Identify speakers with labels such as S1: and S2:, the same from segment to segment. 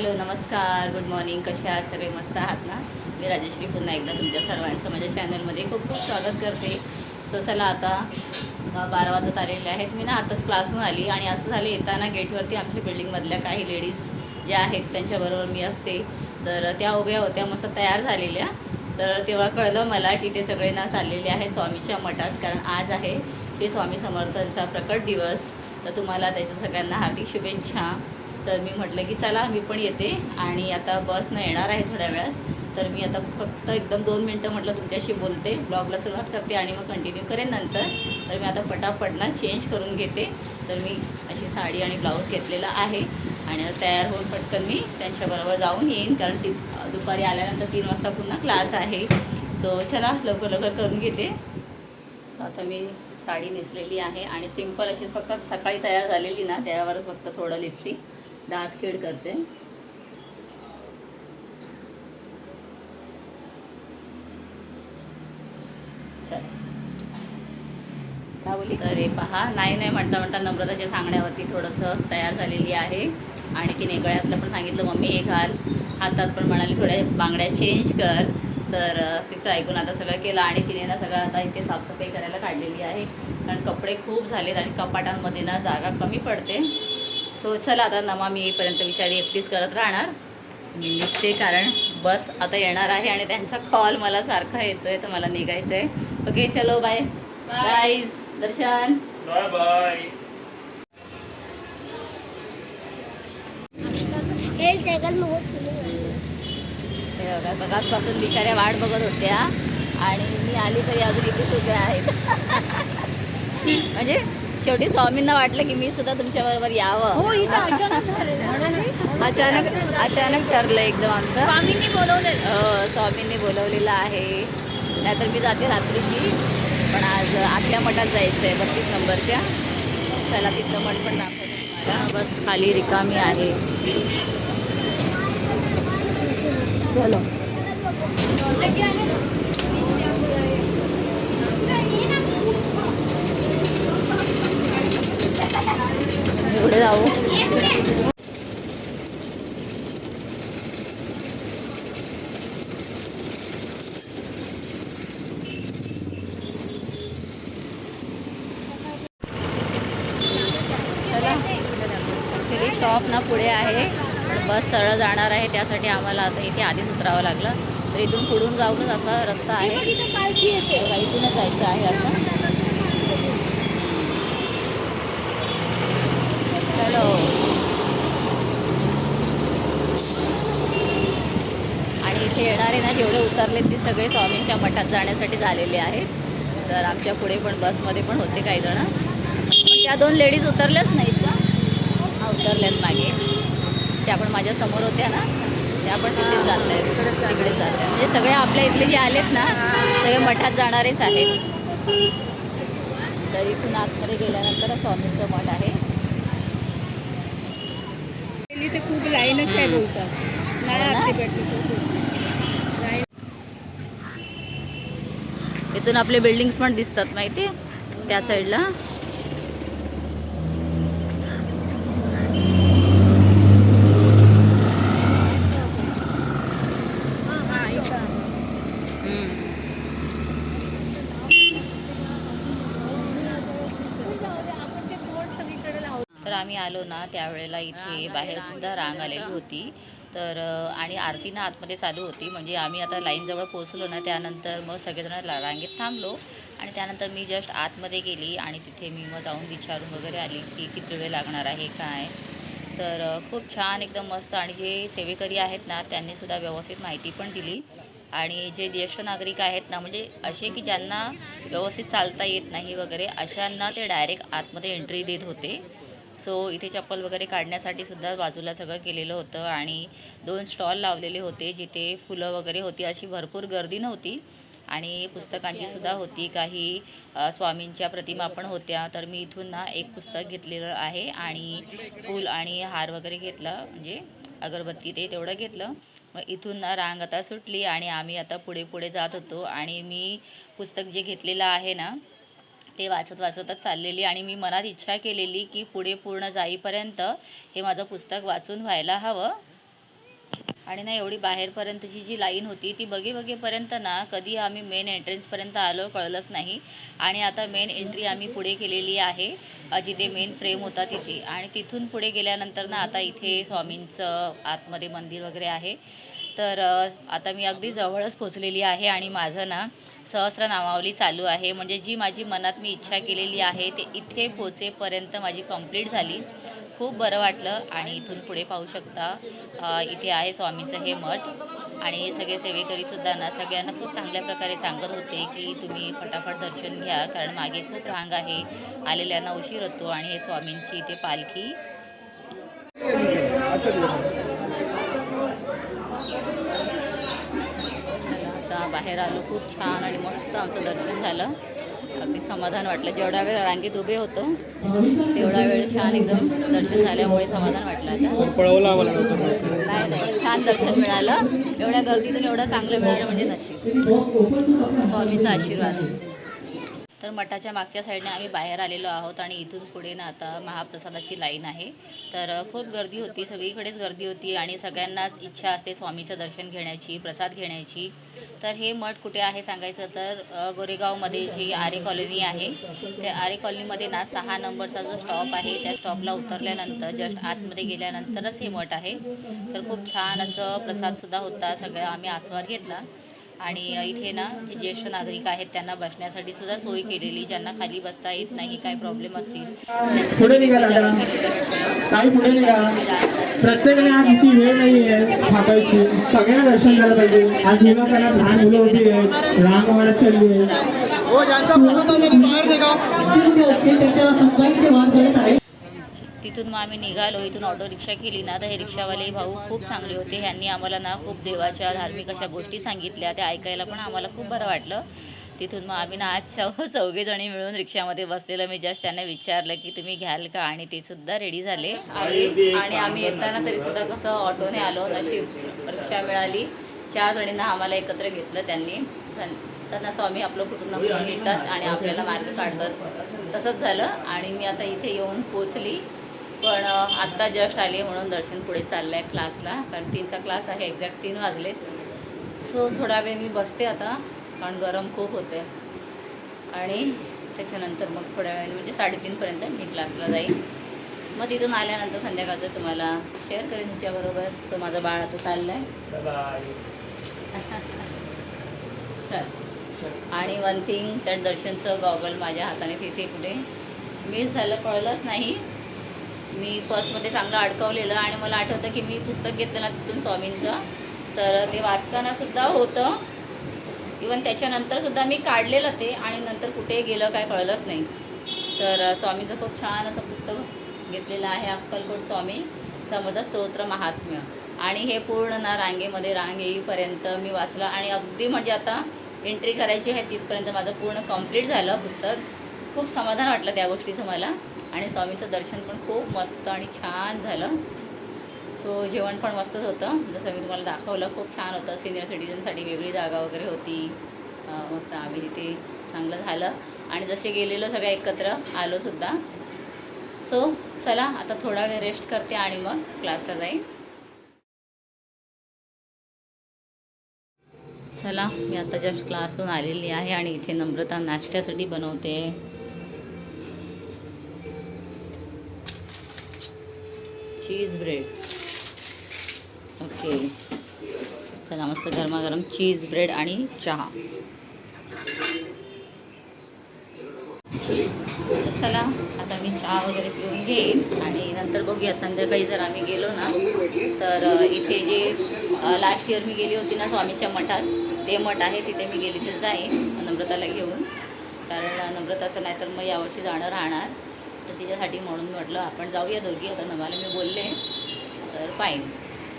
S1: Hello नमस्कार good morning कसे आहात? सगळे मस्त आहात ना? मी राजश्री पुन्हा एकदा तुमच्या सर्वांचं माझ्या चॅनलमध्ये खूप खूप स्वागत करते. सो चला आता बारा वाजत आलेले आहेत. मी ना आताच क्लासहून आली आणि असं झालं येताना गेटवरती आमच्या बिल्डिंगमधल्या काही लेडीज ज्या आहेत त्यांच्याबरोबर मी असते. तर त्या उभ्या होत्या मस्त तयार झालेल्या. तर तेव्हा कळलं मला की ते सगळे ना चाललेले आहेत स्वामीच्या मठात कारण आज आहे ते स्वामी समर्थांचा प्रकट दिवस. तर तुम्हाला त्याच्या सगळ्यांना हार्दिक शुभेच्छा. तर मी म्हटलं की चला मी पण येते. आणि आता बसनं येणार आहे थोड्या वेळात. तर मी आता फक्त एकदम दोन मिनटं म्हटलं तुमच्याशी बोलते. ब्लॉगला सुरुवात करते आणि मग कंटिन्यू करेन नंतर. तर मी आता पटापट ना चेंज करून घेते. तर मी अशी साडी आणि ब्लाऊज घेतलेला आहे. आणि आता तयार होऊन पटकन मी त्यांच्याबरोबर जाऊन येईन. कारण ती दुपारी आल्यानंतर तीन वाजता पुन्हा क्लास आहे. सो चला लवकर लवकर करून घेते. सो आता मी साडी नेसलेली आहे. आणि सिंपल अशी फक्त सकाळी तयार झालेली ना त्यावरच फक्त थोडं लिपस्टिक डार्क शेड करते. तर हे पहा नाही नाही म्हणता म्हणता नम्रताच्या सांगण्यावरती थोडंसं तयार झालेली आहे. आणि तिने गळ्यातलं पण सांगितलं मम्मी हे घाल. हातात पण म्हणाली थोड्या बांगड्या चेंज कर. तर तिचं ऐकून आता सगळं केलं आणि तिने ना सगळं आता इथे साफसफाई करायला काढलेली आहे. कारण कपडे खूप झालेत आणि कपाटांमध्ये ना जागा कमी पडते. सो चला आता नमा मी येईपर्यंत विचारी एकटीच करत राहणार. मी निघते कारण बस आता येणार आहे आणि त्यांचा कॉल मला सारखा येतोय तर मला निघायचं आहे ओके चलो बाय बाईज दर्शन.
S2: बाय बाय
S1: बघाचपासून बिचाऱ्या वाट बघत होत्या. आणि मी आली तरी अजून इथेच उभ्या आहेत. म्हणजे शेवटी स्वामींना वाटलं की मी सुद्धा तुमच्याबरोबर यावं.
S3: हो इथं अचानक झालेलं
S1: अचानक अचानक ठरलं एकदम आमचं.
S3: स्वामींनी बोलवले
S1: हो स्वामींनी बोलवलेलं आहे. नाहीतर मी जाते रात्रीची. पण आज आतल्या मठात जायचं आहे बत्तीस नंबरच्या. चला तिथलं मठ पण दाखवते तुम्हाला. बस खाली रिकामी आहे. चलो जाऊ. स्टॉप ना पुढे आहे. पण बस सरळ जाणार आहे त्यासाठी आम्हाला आता इथे आधीच उतरावं लागलं. तर इथून पुढून जाऊनच असा रस्ता आहे. इथूनच जायचं आहे आता. चलो आणि इथे येणारे ना जेवढे उतरले ते सगळे स्वामींच्या मठात जाण्यासाठी झालेले आहेत. तर आमच्या पुढे पण बसमध्ये पण होते काही जण. पण त्या दोन लेडीज उतरल्याच नाहीत का? हा उतरल्यात मागे. त्या पण माझ्यासमोर होत्या ना. त्या पण तिथेच जात आहेत तिकडेच जात आहेत म्हणजे सगळे आपल्या इथले जे आलेत ना सगळे मठात जाणारेच आहेत. तर इथून आतमध्ये गेल्यानंतर स्वामींचं मठ आहे
S4: गेली तर खूप लाईनच आहे बोलतात. नाही
S1: हो. इथून आपले बिल्डिंग्स पण दिसतात माहिती त्या साईडला
S4: हा, इथं.
S1: हम्म. तर आम्ही आलो ना त्यावेळेला इथे बाहेर सुद्धा रांग आलेली होती. तर आणि आरती ना आतमध्ये चालू होती. म्हणजे आम्ही आता लाईनजवळ पोहोचलो ना त्यानंतर मग सगळेजण ला- रांगेत थांबलो. आणि त्यानंतर मी जस्ट आतमध्ये गेली आणि तिथे मी मग जाऊन विचारून वगैरे आली की किती वेळ लागणार आहे काय? तर खूप छान एकदम मस्त. आणि जे सेवेकरी आहेत ना त्यांनी सुद्धा व्यवस्थित माहिती पण दिली. आणि जे ज्येष्ठ नागरिक आहेत ना म्हणजे असे की ज्यांना व्यवस्थित चालता येत नाही वगैरे अशांना ते डायरेक्ट आतमध्ये एंट्री देत होते. सो इथे चप्पल वगैरे काढण्यासाठी सुद्धा बाजूला सगळं केलेलं होतं आणि दोन स्टॉल लावलेले होते जिथे फुलं वगैरे होती अशी भरपूर गर्दी नव्हती आणि पुस्तकांची सुद्धा होती. काही स्वामींच्या प्रतिमा पण होत्या. तर मी इथून ना एक पुस्तक घेतलेलं आहे आणि फूल आणि हार वगैरे घेतला. म्हणजे अगरबत्ती ते तेवढं घेतलं. मग इथून ना रांग आता सुटली आणि आम्ही आता पुढे पुढे जात होतो. आणि मी पुस्तक जे घेतलेलं आहे ना ते वाचत वाचतच चाललेली आणि मी मनात इच्छा केलेली की पुढे पूर्ण जाईपर्यंत हे माझं पुस्तक वाचून व्हायला हवं. आणि ना एवढी बाहेरपर्यंतची जी लाईन होती ती बघे बघेपर्यंत ना कधी आम्ही मेन एंट्रन्सपर्यंत आलो कळलंच नाही. आणि आता मेन एंट्री आम्ही पुढे केलेली आहे जिथे मेन फ्रेम होता तिथे. आणि तिथून पुढे गेल्यानंतर ना आता इथे स्वामींचं आतमध्ये मंदिर वगैरे आहे. तर आता मी अगदी जवळच पोचलेली आहे आणि माझं ना सहस्र नामावली चालू आहे. म्हणजे जी माझी मनात मी इच्छा केलेली आहे ते इथे पोचेपर्यंत माझी कंप्लीट झाली. खूप बरं वाटलं आणि इथून पुढे पाहू शकता इथे आहे स्वामींचं हे मठ. आणि सगळे सेवेकरीसुद्धा ना सगळ्यांना खूप चांगल्या प्रकारे सांगत होते की तुम्ही फटाफट दर्शन घ्या कारण मागे खूप रांग आहे. आलेल्यांना उशीर होतो आणि हे स्वामींची इथे पालखी चला आता बाहेर आलो खूप छान आणि मस्त आमचं दर्शन झालं. अगदी समाधान वाटलं. जेवढा वेळ रांगेत उभे होतो तेवढा वेळ छान एकदम दर्शन झाल्यामुळे समाधान वाटलं नाही नाही. छान दर्शन मिळालं. एवढ्या गर्दीतून एवढं चांगलं मिळालं म्हणजे नशीब. स्वामीचा आशीर्वाद. तर मठाच्या मागच्या साईडने आम्ही बाहेर आलेलो आहोत आणि इथून पुढे ना आता महाप्रसादाची लाईन आहे. तर खूप गर्दी होती सगळीकडेच गर्दी होती आणि सगळ्यांनाच इच्छा असते स्वामीचं दर्शन घेण्याची प्रसाद घेण्याची. तर हे मठ कुठे आहे सांगायचं तर गोरेगावमध्ये जी आरे कॉलनी आहे त्या आरे कॉलनीमध्ये ना सहा नंबरचा जो स्टॉप आहे त्या स्टॉपला उतरल्यानंतर जस्ट आतमध्ये गेल्यानंतरच हे मठ आहे. तर खूप छान असं प्रसादसुद्धा होता सगळा आम्ही आस्वाद घेतला. आणि इथे ना जे ज्येष्ठ नागरिक आहेत त्यांना बसण्यासाठी सुद्धा सोय केलेली ज्यांना खाली बसता येत नाही काय प्रॉब्लेम असतील.
S2: पुढे निघा दादा काही पुढे निघा. प्रत्येकाने आज वेळ नाही आहे थांबायची. सगळ्यांना दर्शन झालं पाहिजे. आज मुलं त्याला लहान मुलं उभी आहेत. लहान मुलं चालली आहे.
S5: हो ज्यांचा फोटो चालला तो बाहेर निघा.
S1: तिथून मग आम्ही निघालो. इथून ऑटो रिक्षा केली ना तर हे रिक्षावाले भाऊ खूप चांगले होते. ह्यांनी आम्हाला ना खूप देवाच्या धार्मिक अशा गोष्टी सांगितल्या. त्या ऐकायला पण आम्हाला खूप बरं वाटलं. तिथून मग आम्ही ना आज चौघे चौघेजणी मिळून रिक्षामध्ये बसलेलं. मी जस्ट त्यांना विचारलं की तुम्ही घ्याल का? आणि ते सुद्धा रेडी झाले. आणि आम्ही येताना तरी सुद्धा कसं ऑटोने आलो नशीब रिक्षा मिळाली. चार जणींना आम्हाला एकत्र घेतलं त्यांनी. त्यांना स्वामी आपलं कुटुंब कुटुंब घेतात आणि आपल्याला मार्ग काढतात. तसंच झालं. आणि मी आता इथे येऊन पोचली. पण आत्ता जस्ट आली म्हणून दर्शन पुढे चाललं आहे क्लासला कारण तीनचा क्लास आहे एक्झॅक्ट तीन वाजले सो थोडा वेळ मी बसते आता कारण गरम खूप होते. आणि त्याच्यानंतर मग थोड्या वेळाने म्हणजे साडेतीनपर्यंत मी क्लासला जाईन. मग तिथून आल्यानंतर संध्याकाळचं तुम्हाला शेअर करेन तुमच्याबरोबर. सो माझं बाळ आता चाललं आहे चल आणि वन थिंग त्या दर्शनचं गॉगल माझ्या हाताने तिथे कुठे. मिस झालं कळलंच नाही. मी पर्समध्ये चांगलं अडकवलेलं आणि मला आठवतं की मी पुस्तक घेतलं ना तिथून स्वामींचं. तर ते वाचतानासुद्धा होतं. इवन त्याच्यानंतरसुद्धा मी काढलेलं ते आणि नंतर कुठे गेलं काय कळलंच नाही. तर स्वामींचं स्वामीचं खूप छान असं पुस्तक घेतलेलं आहे अक्कलकोट स्वामी समर्थ स्तोत्र महात्म्य. आणि हे पूर्ण ना रांगेमध्ये रांग येईपर्यंत मी वाचलं आणि अगदी म्हणजे आता एंट्री करायची आहे तिथपर्यंत माझं पूर्ण कंप्लीट झालं पुस्तक. खूप समाधान वाटलं त्या गोष्टीचं मला. आणि स्वामीचं दर्शन पण खूप मस्त आणि छान झालं. सो जेवण पण मस्तच होतं. जसं मी तुम्हाला दाखवलं खूप छान होतं. सिनियर सिटीजनसाठी वेगळी जागा वगैरे होती. मस्त आम्ही तिथे चांगलं झालं. आणि जसे गेलेलो सगळ्या एकत्र आलोसुद्धा सो चला आता थोडा वेळ रेस्ट करते आणि मग क्लासला जाईन चला मी आता जस्ट क्लासहून आलेली आहे आणि इथे नम्रता नाश्त्यासाठी बनवते. Cheese bread. ओके. चला मस्त गरमागरम चीज ब्रेड आणि चहा. चला आता मी चहा वगैरे पिऊन घेईन आणि नंतर बघूया. संध्याकाळी जर आम्ही गेलो ना तर इथे जे लास्ट इयर मी गेली होती ना स्वामीच्या मठात ते मठ आहे तिथे मी गेली तर जाईन नम्रताला घेऊन. कारण नम्रताचं नाही तर मग यावर्षी जाणं राहणार. तर तिच्यासाठी म्हणून म्हटलं आपण जाऊया दोघी. आता नम्हाला मी बोलले तर फाईन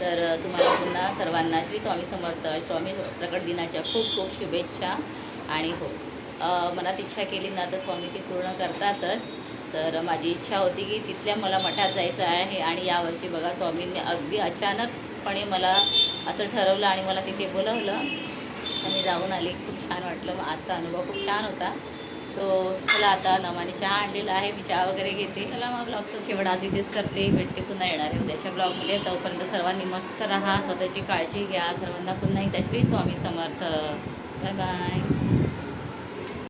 S1: तर तुम्हाला पुन्हा सर्वांना श्री स्वामी समर्थ स्वामी प्रकट दिनाच्या खूप खूप शुभेच्छा आणि हो. मनात इच्छा केली ना तर स्वामी ती पूर्ण करतातच. तर माझी इच्छा होती की तिथल्या मला मठात जायचं आहे आणि यावर्षी बघा स्वामींनी अगदी अचानकपणे मला असं ठरवलं आणि मला तिथे बोलवलं. आणि जाऊन आली. खूप छान वाटलं. मग आजचा अनुभव खूप छान होता. सो चला आता नमाने चहा आणलेला आहे. मी चहा वगैरे घेते. चला मग ब्लॉगचा शेवट आज इथेच करते. भेटते पुन्हा येणार आहे उद्याच्या ब्लॉगमध्ये. तोपर्यंत सर्वांनी मस्त राहा. स्वतःची काळजी घ्या. सर्वांना पुन्हा एकदा श्री स्वामी समर्थ. Bye bye